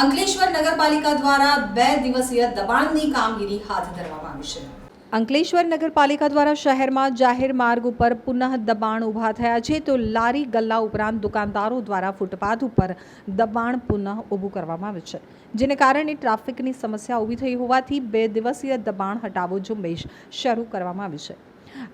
અંકલેશ્વર નગરપાલિકા દ્વારા બે દિવસીય દબાણની કામગીરી હાથ ધરવામાં આવી છે. અંકલેશ્વર નગરપાલિકા દ્વારા શહેરમાં જાહેર માર્ગ ઉપર પુનઃ દબાણ ઊભા થયા છે તો લારી ગલ્લા ઉપરાંત દુકાનદારો દ્વારા ફૂટપાથ ઉપર દબાણ પુનઃ ઊભું કરવામાં આવ્યું છે, જેને કારણે ટ્રાફિકની સમસ્યા ઊભી થઈ હોવાથી બે દિવસીય દબાણ હટાવો ઝુંબેશ શરૂ કરવામાં આવી છે.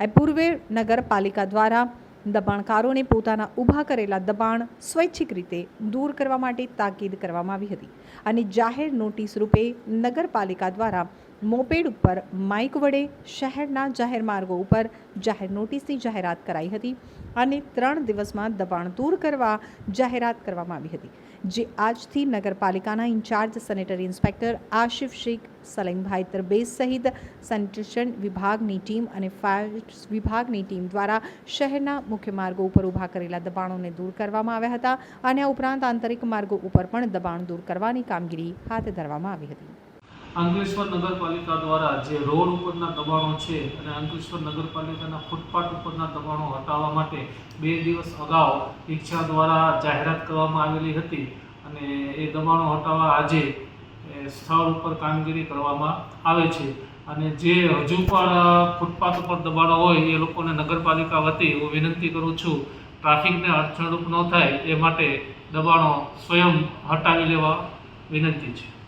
એ પૂર્વે નગરપાલિકા દ્વારા દબાણકારોને પોતાના ઊભા કરેલા દબાણ સ્વૈચ્છિક રીતે દૂર કરવા માટે તાકીદ કરવામાં આવી હતી. અને જાહેર નોટિસ રૂપે નગરપાલિકા દ્વારા મોપેડ ઉપર માઇક વડે શહેરના જાહેર માર્ગો ઉપર જાહેર નોટિસની જાહેરાત કરાઈ હતી અને ત્રણ દિવસમાં દબાણ દૂર કરવા જાહેરાત કરવામાં આવી હતી. જે આજથી નગરપાલિકાના incharge sanitary inspector Asif Shaikh સલીમભાઈ તરબેજ સહિત સેનિટેશન વિભાગની ટીમ અને ફાયર વિભાગની ટીમ દ્વારા શહેરના મુખ્ય માર્ગો ઉપર ઊભા કરેલા દબાણોને દૂર કરવામાં આવ્યા હતા અને આ ઉપરાંત આંતરિક માર્ગો ઉપર પણ દબાણ દૂર કરવાની કામગીરી હાથ ધરવામાં આવી હતી. અંકલેશ્વર નગરપાલિકા દ્વારા જે રોડ ઉપરના દબાણો છે અને અંકલેશ્વર નગરપાલિકાના ફૂટપાથ ઉપરના દબાણો હટાવવા માટે બે દિવસ અગાઉ રિક્ષા દ્વારા જાહેરાત કરવામાં આવેલી હતી અને એ દબાણો હટાવવા આજે સ્થળ ઉપર કામગીરી કરવામાં આવે છે. અને જે હજુ પણ ફૂટપાથ ઉપર દબાણો હોય, એ લોકોને નગરપાલિકા વતી હું વિનંતી કરું છું, ટ્રાફિકને અડચણરૂપ ન થાય, એ માટે દબાણો સ્વયં હટાવી લેવા વિનંતી છે.